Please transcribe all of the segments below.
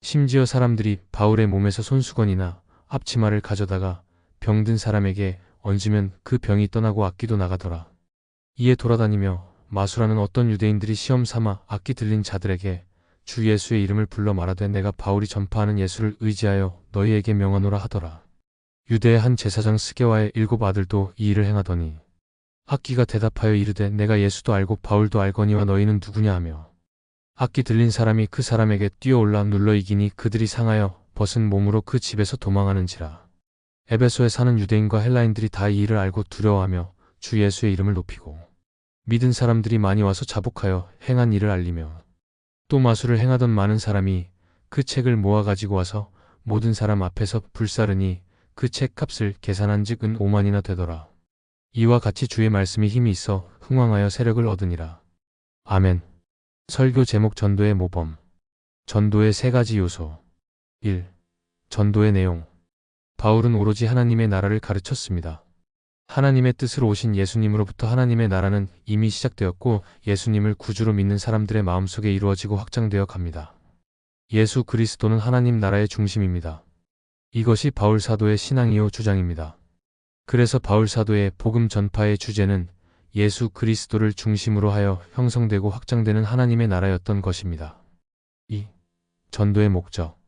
심지어 사람들이 바울의 몸에서 손수건이나 앞치마를 가져다가 병든 사람에게 얹으면 그 병이 떠나고 악기도 나가더라. 이에 돌아다니며 마수라는 어떤 유대인들이 시험 삼아 악기 들린 자들에게 주 예수의 이름을 불러 말하되 내가 바울이 전파하는 예수를 의지하여 너희에게 명하노라 하더라. 유대의 한 제사장 스게와의 일곱 아들도 이 일을 행하더니 악기가 대답하여 이르되 내가 예수도 알고 바울도 알거니와 너희는 누구냐 하며 악기 들린 사람이 그 사람에게 뛰어올라 눌러 이기니 그들이 상하여 벗은 몸으로 그 집에서 도망하는지라. 에베소에 사는 유대인과 헬라인들이 다 이 일을 알고 두려워하며 주 예수의 이름을 높이고 믿은 사람들이 많이 와서 자복하여 행한 일을 알리며 또 마술을 행하던 많은 사람이 그 책을 모아 가지고 와서 모든 사람 앞에서 불사르니 그 책 값을 계산한 즉은 5만이나 되더라. 이와 같이 주의 말씀이 힘이 있어 흥왕하여 세력을 얻으니라. 아멘. 설교 제목 전도의 모범. 전도의 세 가지 요소. 1. 전도의 내용. 바울은 오로지 하나님의 나라를 가르쳤습니다. 하나님의 뜻으로 오신 예수님으로부터 하나님의 나라는 이미 시작되었고 예수님을 구주로 믿는 사람들의 마음속에 이루어지고 확장되어 갑니다. 예수 그리스도는 하나님 나라의 중심입니다. 이것이 바울 사도의 신앙이요 주장입니다. 그래서 바울 사도의 복음 전파의 주제는 예수 그리스도를 중심으로 하여 형성되고 확장되는 하나님의 나라였던 것입니다. 2. 전도의 목적.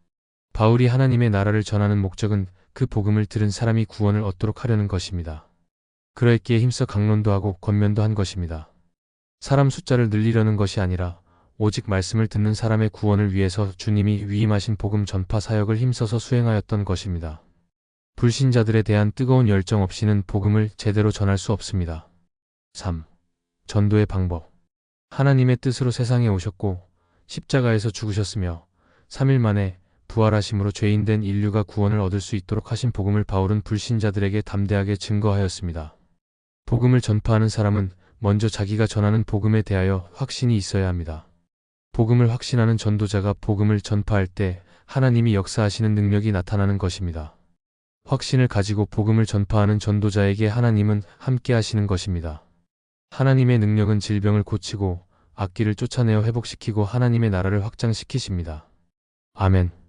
바울이 하나님의 나라를 전하는 목적은 그 복음을 들은 사람이 구원을 얻도록 하려는 것입니다. 그러했기에 힘써 강론도 하고 권면도 한 것입니다. 사람 숫자를 늘리려는 것이 아니라 오직 말씀을 듣는 사람의 구원을 위해서 주님이 위임하신 복음 전파 사역을 힘써서 수행하였던 것입니다. 불신자들에 대한 뜨거운 열정 없이는 복음을 제대로 전할 수 없습니다. 3. 전도의 방법. 하나님의 뜻으로 세상에 오셨고 십자가에서 죽으셨으며 3일 만에 부활하심으로 죄인된 인류가 구원을 얻을 수 있도록 하신 복음을 바울은 불신자들에게 담대하게 증거하였습니다. 복음을 전파하는 사람은 먼저 자기가 전하는 복음에 대하여 확신이 있어야 합니다. 복음을 확신하는 전도자가 복음을 전파할 때 하나님이 역사하시는 능력이 나타나는 것입니다. 확신을 가지고 복음을 전파하는 전도자에게 하나님은 함께 하시는 것입니다. 하나님의 능력은 질병을 고치고 악기를 쫓아내어 회복시키고 하나님의 나라를 확장시키십니다. 아멘.